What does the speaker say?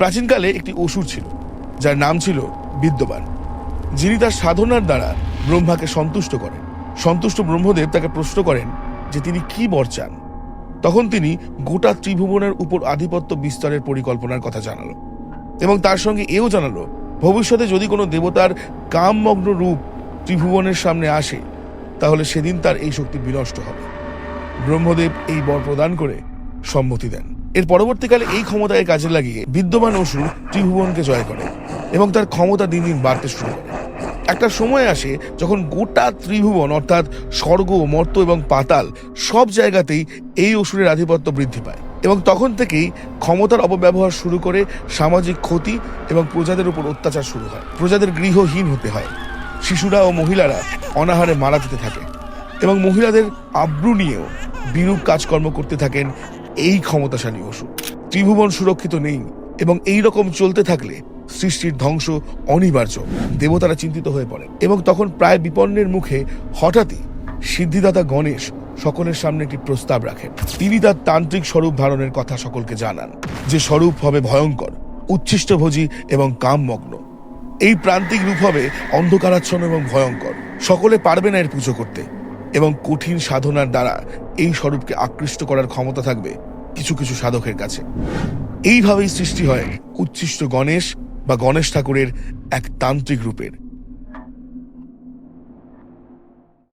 প্রাচীনকালে একটি অসুর ছিল, যার নাম ছিল বিদ্যমান। যিনি তার সাধনার দ্বারা ব্রহ্মাকে সন্তুষ্ট করেন। সন্তুষ্ট ব্রহ্মদেব তাকে প্রশ্ন করেন যে তিনি কি বর চান। তখন তিনি গোটা ত্রিভুবনের উপর আধিপত্য বিস্তারের পরিকল্পনার কথা জানালো এবং তার সঙ্গে এও জানালো, ভবিষ্যতে যদি কোনো দেবতার কামমগ্ন রূপ ত্রিভুবনের সামনে আসে, তাহলে সেদিন তার এই শক্তি বিনষ্ট হবে। ব্রহ্মদেব এই বর প্রদান করে সম্মতি দেন। এর পরবর্তীকালে এই ক্ষমতাকে কাজে লাগিয়ে বিদ্যমান অসুর ত্রিভুবনকে জয় করে এবং তার ক্ষমতা দিন দিন বাড়তে শুরু করে। একটা সময় আসে যখন গোটা ত্রিভুবন, অর্থাৎ স্বর্গ, মর্ত এবং পাতাল সব জায়গাতেই এই অসুরের আধিপত্য বৃদ্ধি পায় এবং তখন থেকেই ক্ষমতার অপব্যবহার শুরু করে সামাজিক ক্ষতি এবং প্রজাদের উপর অত্যাচার শুরু হয়। প্রজাদের গৃহহীন হতে হয়। শিশুরা ও মহিলারা অনাহারে মারা যেতে থাকে এবং মহিলাদের আব্রু নিয়েও বিরূপ কাজকর্ম করতে থাকেন এই ক্ষমতাশালী অসুর ত্রিভুবন সুরক্ষিত নেই এবং এই রকম চলতে থাকলে সৃষ্টির ধ্বংস অনিবার্য, দেবতারা চিন্তিত হয়ে পড়ে। এবং তখন প্রায় বিপন্নের মুখে হঠাৎই সিদ্ধিদাতা গণেশ সকলের সামনে একটি প্রস্তাব রাখেন তিনি তার তান্ত্রিক স্বরূপ ধারণের কথা সকলকে জানান, যে স্বরূপ হবে ভয়ঙ্কর, উচ্ছিষ্টভোজী এবং কামমগ্ন। এই প্রান্তিক রূপ হবে অন্ধকারাচ্ছন্ন এবং ভয়ঙ্কর। সকলে পারবে না এর পুজো করতে। এবং কঠিন সাধনার দ্বারা এই স্বরূপকে আকৃষ্ট করার ক্ষমতা থাকবে কিছু কিছু সাধকের কাছে। এইভাবেই সৃষ্টি হয় উচ্ছিষ্ট গণেশ বা গণেশ ঠাকুরের এক তান্ত্রিক রূপের।